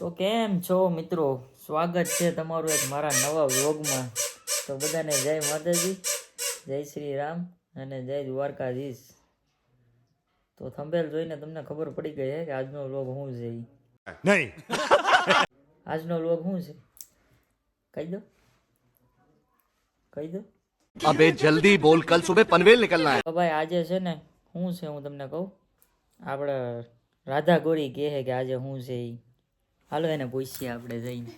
તો કેમ છો મિત્રો? સ્વાગત છે તમારું એક મારા નવા વ્લોગમાં. તો બધાને જય માતાજી જય શ્રી રામ અને જય દ્વારકાધીશ. તો થંભેલ જોઈને તમને ખબર પડી ગઈ છે કે આજનો વ્લોગ શું છે નહીં. આજનો વ્લોગ શું છે? કહી દો. કહી દો. અબે જલ્દી બોલ કલ સુબહ પનવેલ નીકળના હે. ભાઈ આજે છે ને શું છે હું તમને કહું? આપણે રાધા ગોરી કહે કે આજે શું છે એ હાલો એને પૂછીએ આપણે જઈને.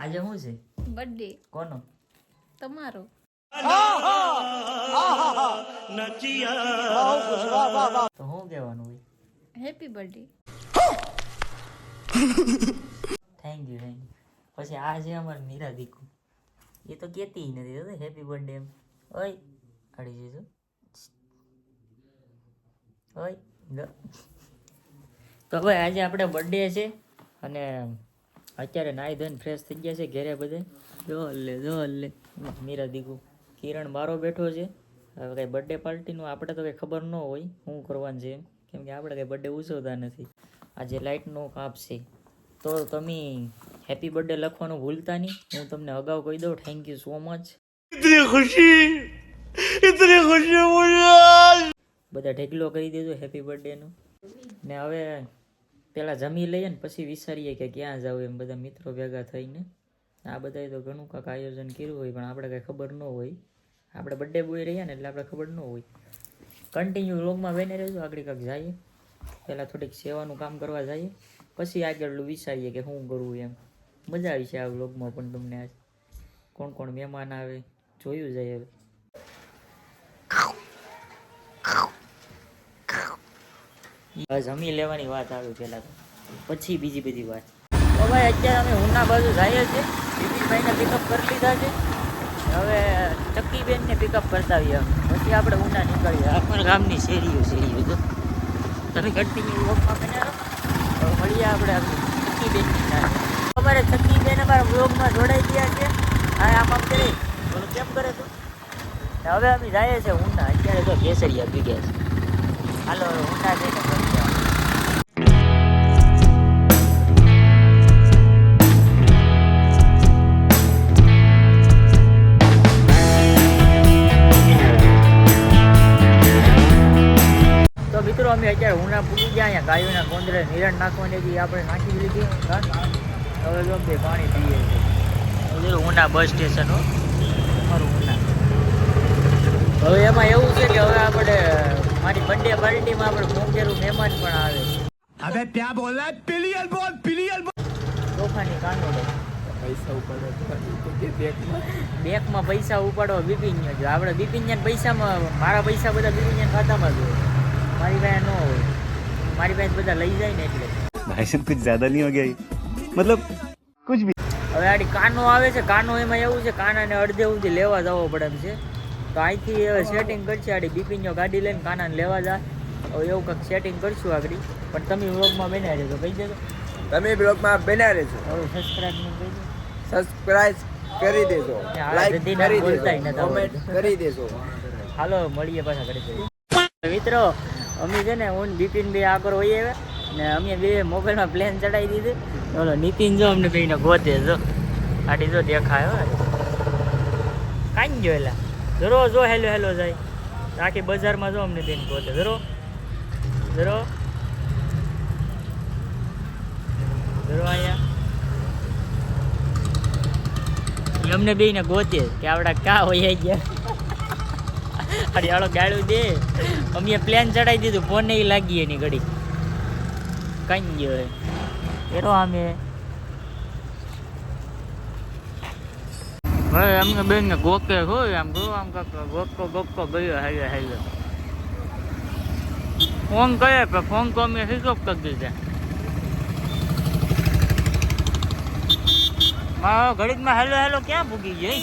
આજે શું છે? બર્થડે કોનો? તમારો. તો શું કહેવાનું હોય? Happy birthday thank you thank you પછી આ છે અમારે મીરા દીકુ એ તો કહેતી નથી હેપી બર્થડે એમ? ઓય અડી જજો ઓય તો ભાઈ આજે આપણે બર્થડે છે. અને અત્યારે નાહી ધોઈને ફ્રેશ થઈ ગયા છે ઘેરે બધે. જો લે જો લે મીરા દીકુ કિરણ મારો બેઠો છે. હવે કાંઈ બર્થડે પાર્ટીનું આપણે તો કંઈ ખબર ન હોય શું કરવાનું છે એમ. કેમ કે આપણે કંઈ બર્થડે ઉજવતા નથી. આજે લાઇટનો કાપ છે તો તમે હેપી બર્થડે લખવાનું ભૂલતા નહીં. હું તમને અગાઉ કહી દઉં થેન્ક યુ સો મચ ઇતની ખુશી ઇતની ખુશી બધા ઢેકલો કરી દેજો હેપી બર્થડેનું ને હવે પેલા જમી લઈએ ને પછી વિચારીએ કે ક્યાં જવું એમ બધા મિત્રો ભેગા થઈને. આ બધાએ તો ઘણું કાંક આયોજન કર્યું હોય, પણ આપણે કાંઈ ખબર ન હોય. આપણે બર્થડે બોય રહ્યા ને એટલે આપણે ખબર ન હોય. કન્ટિન્યુ રોગમાં બેને રહેજો, આગળ કાંક જઈએ. પહેલાં થોડીક સેવાનું કામ કરવા જઈએ. પછી આગળ વિચારીએ કે શું કરવું એમ. મજા આવી છે આ વ્લોગમાં પણ તમને આજ. કોણ કોણ મહેમાન આવે, જોયું જાય હવે. જમી લેવાની વાત આવી પહેલા તો. પછી બીજી બધી વાત. તો ભાઈ અત્યારે અમે ઉના બાજુ જઈએ છીએ. બિપિનભાઈને પિકઅપ કરી લીધા છે. હવે ચક્કીબેનને પિકઅપ કરતા આવીએ પછી આપણે ઉના નીકળીએ. આપણા ગામની શેરીઓ શેરીઓ તો. તમે કન્ટિન્યુ વોકમાં બન્યા તો મળીએ આપણે ચક્કીબેનની સાથે. અમારે ચક્કીબેન અમારા વ્લોગમાં જોડાઈ ગયા છે. હા આમ આમ કરી. કેમ કરે તું? હવે અમે જઈએ છીએ ઉના અત્યારે તો કેસરિયા પી ગયા છે. હાલો ઊંડા જઈને આપણે અત્યારે ઉના પૂરી ગયા અહીંયા ગાયોના કોંદરે નિરણ નાખવાની હતી આપણે નાખી લીધી હવે જો બે પાણી પીએ છે. Una bus station Una. હવે એમાં એવું છે કે હવે આપણે મારી બર્થડે પાર્ટીમાં આપણે મોંઘેરું મહેમાન પણ આવે છે. હવે ત્યાં બોલા પિલિયલ બોલ પિલિયલ બોલ. તોફાની કાંડો પૈસા ઉપાડવા બેંકમાં? પૈસા ઉપાડવા બિપિન આપણે બિપિન પૈસામાં મારા પૈસા બધા બિપિન ખાતામાં જોઈએ મારી પાસે ન મારી પાસે બધા લઈ જાય ને એટલે. ભાઈસન કુછ જ્યાદા નહીં હો ગયા મતલબ કુછ ભી હવે આડી કાનો આવે છે કાનો એમાં એવું છે કાના કાનાને અડધે સુધી લેવા જવો પડે એમ છે. તો અહીંથી હવે સેટિંગ કરશે આડી બિપિનનો ગાડી લઈને કાના ને લેવા જા. હવે એવું કંઈક સેટિંગ કરશું આગળ. પણ તમે વ્લોગમાં બેના રહેજો કહી દેજો. તમે વ્લોગમાં બેના રહેજો. હવે સબસ્ક્રાઇબ નહીં કહી દેજો સબસ્ક્રાઇબ કરી દેજો. લાઈક કરી દેજો. કોમેન્ટ કરી દેજો. હાલો મળીએ પાછા કરી દેજો મિત્રો અમે છે ને, હું બિપિન બે આગળ હોઈએ ને અમે બે મોબાઈલમાં પ્લેન ચડાવી દીધી. ઓલો નીતિન જો અમને ભાઈને ગોતે જો. આડી જો દેખાય હોય કાંઈ જો એલા જરો જો હેલો હેલો જાય. આખી બજારમાં જો અમને બેન ગોતે. જરો જરો જરો અહીંયા. અમને બેને ગોતે. કે આવડા કા હોય ગયા? હાલો ગાડું દે. અમે પ્લેન ચડાવી દીધું ફોન નહીં લાગી એની ઘડી. કઈ ગયો એરો અમે. હવે અમને બેન ને ગોકે હોય આમ ગયો આમ ગોકો ગોકો ગયો, હાલ્યો હાલ્યો. ફોન કરે પણ ફોન તો અમે હિસાબ કરી દીધા. મારો ઘડીકમાં હેલો હેલો ક્યાં ભૂગી ગઈ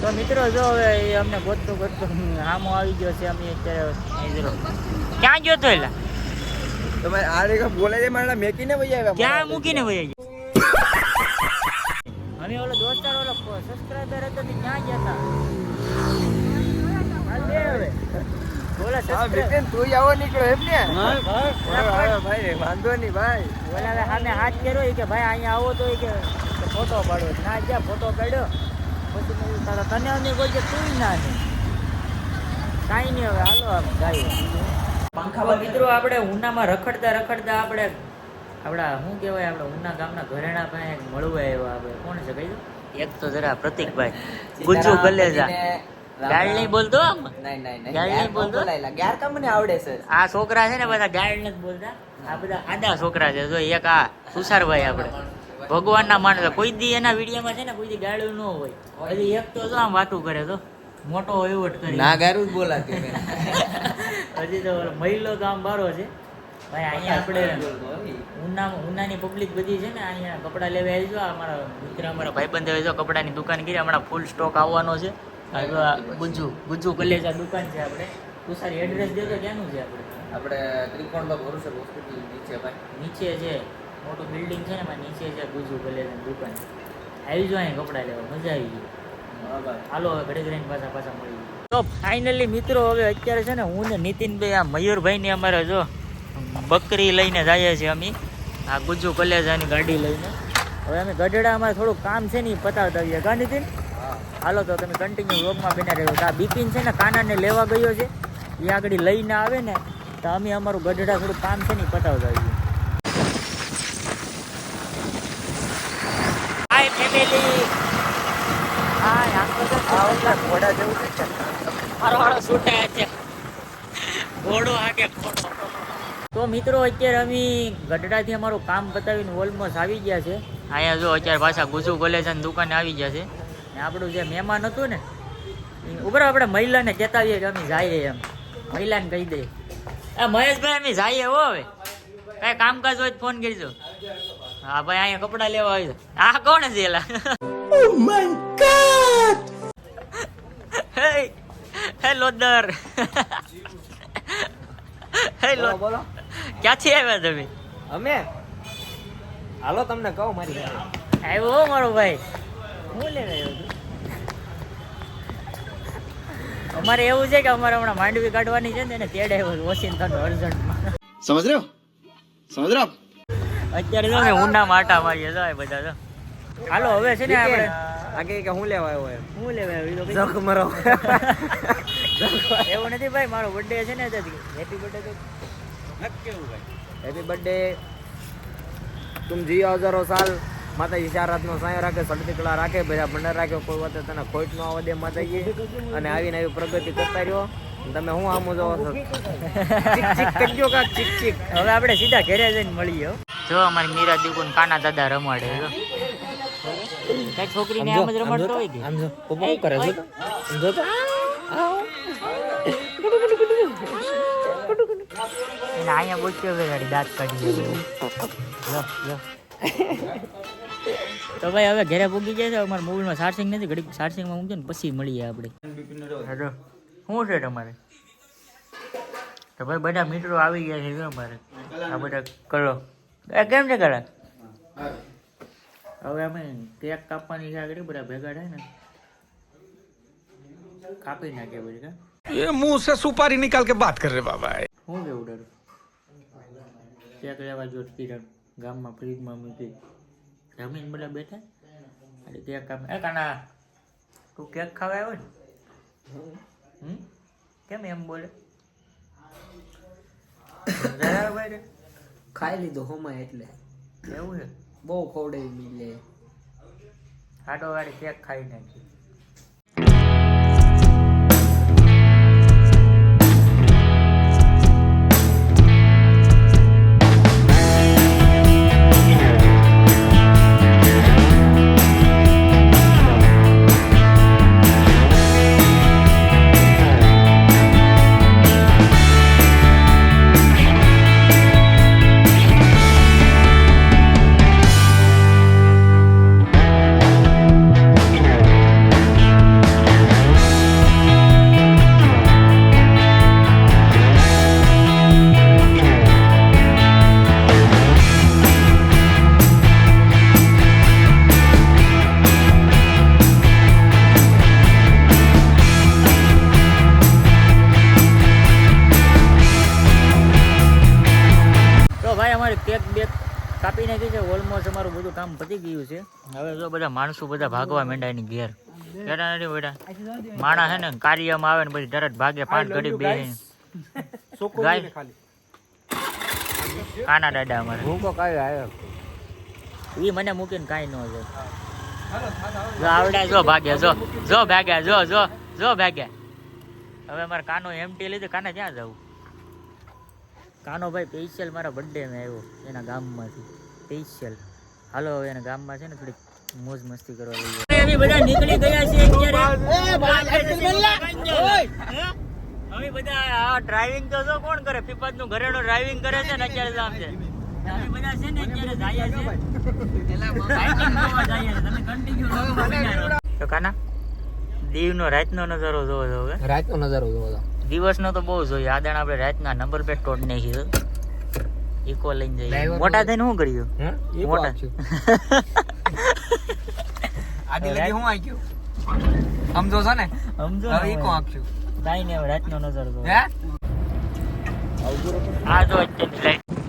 તો મિત્રો જો હવે અમને ગોતતો ગોતતો આમો આવી ગયો છે અમે અત્યારે ક્યાં ગયો તો એલા? તમારે આ રેખા બોલે છે મારા મેકીને વઈ આવ્યા ક્યાં મૂકીને વઈ આવ્યા? અમે ઓલો દોસ્તાર ઓલો સબસ્ક્રાઇબર હતો તે ક્યાં ગયા હતા હાલ દે હવે. બોલા તું આવો નીકળો એમ ને. હા. ભાઈ વાંધો નહીં ભાઈ. બોલા સામે હાથ કર્યો કે ભાઈ અહીંયા આવો તો કે ફોટો પાડો. ના ગયા ફોટો પાડ્યો? પછી મેં તારા તને અમે કોઈ કે તું ના ને કાંઈ નહીં હવે હાલો આમ પંખા મિત્રો આપણે ઉનામાં રખડતા રખડતા આપણે આપણા શું કહેવાય આપણે ઉના ગામના ઘરેણા પાસે મળવા આવ્યા આપણે. કોણ છે કહી એક તો જરા પ્રતિકભાઈ. ગુજ્જુ ગલેજા ગાળ નહીં બોલતો આમ. નહીં નહીં ગાળ નહીં બોલતો? ગ્યાર કામ મને આવડે છે. આ છોકરા છે ને બધા ગાળ નથી બોલતા. આ બધા આડા છોકરા છે. જો એક આ સુસારભાઈ આપણે. ભગવાનના માણસ કોઈ દી એના વિડીયોમાં છે ને કોઈ દી ગાળું ન હોય. હજી એક તો જો આમ વાતું કરે તો? મોટો વહીવટ કરી. ના ગારું જ બોલાતી હજી તો મહિલો તો આમ બારો છે. ભાઈ અહીંયા આપણે ઉના ઉનાની પબ્લિક બધી છે ને અહીંયા કપડાં લેવા આવી જો અમારા મિત્ર અમારા ભાઈબંધ આવે જો કપડાની દુકાન કરી હમણાં ફૂલ સ્ટોક આવવાનો છે. ગુજુ ગુજુ કલેજા દુકાન છે આપણે. તું સારી એડ્રેસ દેજો ક્યાંનું છે આપણે? આપણે ત્રિકોણ બાગ હોસ્પિટલ નીચે ભાઈ. નીચે છે. મોટું બિલ્ડિંગ છે ને એમાં નીચે છે ગુજુ કલેજાની દુકાન. આવી જો અહીંયા કપડાં લેવા મજા આવી ગઈ. હાલો હવે ઘડી ઘડીને પાછા પાછા મળી તો ફાઇનલી મિત્રો હવે અત્યારે છે ને હું ને નીતિનભાઈ આ મયુરભાઈ ને અમારે જો બકરી લઈને જઈએ છીએ અમે. આ ગુજ્જુ કલેજાની ગાડી લઈને. હવે અમે ગઢડા અમારે થોડું કામ છે ને એ પતાવતા આવીએ. કા નીતિન? હાલો તો તમે કન્ટિન્યુ રોગમાં બેના રહ્યો આ બિપિન છે ને કાનાને લેવા ગયો છે. એ આગળ લઈને આવે ને તો અમે અમારું ગઢડા થોડું કામ છે ને પતાવતા આવીએ હાય ફેમિલી હાય આમ તો જો ઘોડા જેવું છે હરવાળો વાળો છે. ઘોડો આગે ખોટો તો મિત્રો અત્યારે અમે ગઢડાથી અમારું કામ બતાવીને ઓલમોસ્ટ આવી ગયા છે. અહીંયા જો અત્યારે પાછા ગુજુ અને દુકાને આવી ગયા છે. ને આપણું જે મહેમાન હતું ને ઉપર આપણે મહિલાને કહેતા આવીએ કે અમે જઈએ એમ. મહિલાને કહી દઈએ. આ મહેશભાઈ અમે જઈએ હો હવે. કાંઈ કામકાજ હોય ફોન કરજો. હા ભાઈ અહીંયા કપડાં લેવા આવી આ કોણ છે એલા? Hey! Hey લોદર Hey લો બોલો. ક્યાંથી આવ્યા તમે? અમે? હાલો તમને કહો મારી આવ્યો મારો ભાઈ. હું લઈને આવ્યો અમારે એવું છે કે અમારે હમણાં માંડવી કાઢવાની છે ને એને તેડે એવું વોશિંગ્ટન અર્જન્ટમાં. સમજ રહ્યો? સમજ રહ્યો? અત્યારે જો ઉના માટા મારીએ જો બધા જો. હાલો હવે છે ને આપણે આગે કે હું લેવા આવ્યો એમ? હું લેવા આવ્યો? તો જખ મરો. એવું નથી ભાઈ મારો બર્થડે છે ને હેપી બર્થડે તો. હેપી બર્થડે તું જીઓ હજારો સાલ. માતાજી ચાર હાથનો સાયો રાખે સડતી કળા રાખે બધા ભંડાર રાખે કોઈ વાત તને ખોટ ન આવવા દે માતાજી. અને આવીને આવી પ્રગતિ કરતા રહ્યો. તમે હું આમ જો છો? ચીક ચીક કરજો કાક ચીક ચીક હવે આપણે સીધા ઘરે જઈને મળીએ જો અમારી મીરા દીકુન કાના દાદા રમાડે કઈ છોકરીને આમ જ રમાડતો હોય કે? આમ જો. પપ્પા શું કરે છે તો. એને અહીંયા બોચ્યો હવે ગાડી દાંત કાઢી લો લો તો ભાઈ હવે ઘરે પૂગી છે અમારા મોબાઈલમાં ચાર્જિંગ નથી ઘડીક ચાર્જિંગમાં મૂકજો ને પછી મળીએ આપણે. હેલો શું છે તમારે? તો ભાઈ બધા મિત્રો આવી ગયા છે અમારે. આ બધા કરો. એ કેમ છે કરા હવે અમે કેક કાપવાની છે આગળ બધા ભેગા થાય ને કાપી નાખીએ પછી કા ये मुंह से सुपारी निकाल के बात कर रहे बाबा હું કેવું ડરું કેક લેવા જો કિરણ ગામમાં ફ્રીજમાં મૂકી જમીન બધા બેઠા અરે કેક કામ એ કાના તું કેક ખાવા આવ્યો ને હમ કેમ એમ બોલે જરા ભાઈ રે. ખાઈ લીધું હોમાં એટલે એવું છે બહુ ખવડાવી મિલે. હાડો વાળી કેક ખાઈ નાખી. પતી ગયું છે. હવે જો બધા માણસો બધા ભાગવા માંડ્યા એની ઘેર. બેટા નથી બેટા. માણા છે ને કાર્યમાં આવે ને પછી તરત ભાગે પાંચ ઘડી બે ગાય. કાના દાદા અમારે. તો કઈ આવ્યો એ મને મૂકીને કાંઈ ન જાય જો આવડે જો ભાગ્યા જો જો ભાગ્યા જો જો જો ભાગ્યા હવે મારે કાનો એમટી લીધે કાને ક્યાં જવું કાનો ભાઈ સ્પેશિયલ મારા બર્થડે માં આવ્યો એના ગામમાંથી. સ્પેશિયલ હાલો હવે એના ગામમાં છે ને થોડીક મોજ મસ્તી કરવા લઈએ અમે બધા નીકળી ગયા છે. અમે બધા આ ડ્રાઇવિંગ તો જો કોણ કરે? પીપતનું ઘરેણું ડ્રાઇવિંગ કરે છે ને અત્યારે જામ છે. અમે બધા છે ને અત્યારે જાયા છે પેલા છે. તમે કન્ટિન્યુ તો કાના? દીવનો રાતનો નજારો જોવો છો હવે? રાતનો નજારો જોવો તો દિવસનો તો બહુ જોઈએ. આદણ આપણે રાતના નંબર પ્લેટ તોડ નાખી છે. ઇકો લઈને જઈએ. મોટા થઈને શું કર્યું હે? મોટા. આદિ લગી હું આવી ગયું? સમજો છો ને? સમજો હવે ઇકો નહીં હવે. રાતનો નજર જો હે? આ જો અત્યારની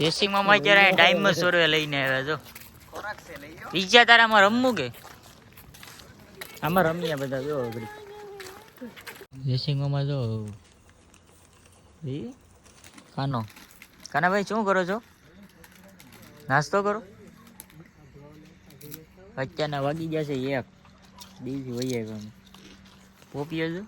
જેસી મામા અત્યારે માં સોરવે લઈને આવ્યા જો. બીજા તારામાં રમવું કે? આમાં રમીએ બધા જો જેસી મામા જો કાનો? કાનાભાઈ શું કરો છો? નાસ્તો કરો? અત્યારના વાગી ગયા છે એક. બીજી વહી આવ્યા પોપીએ છો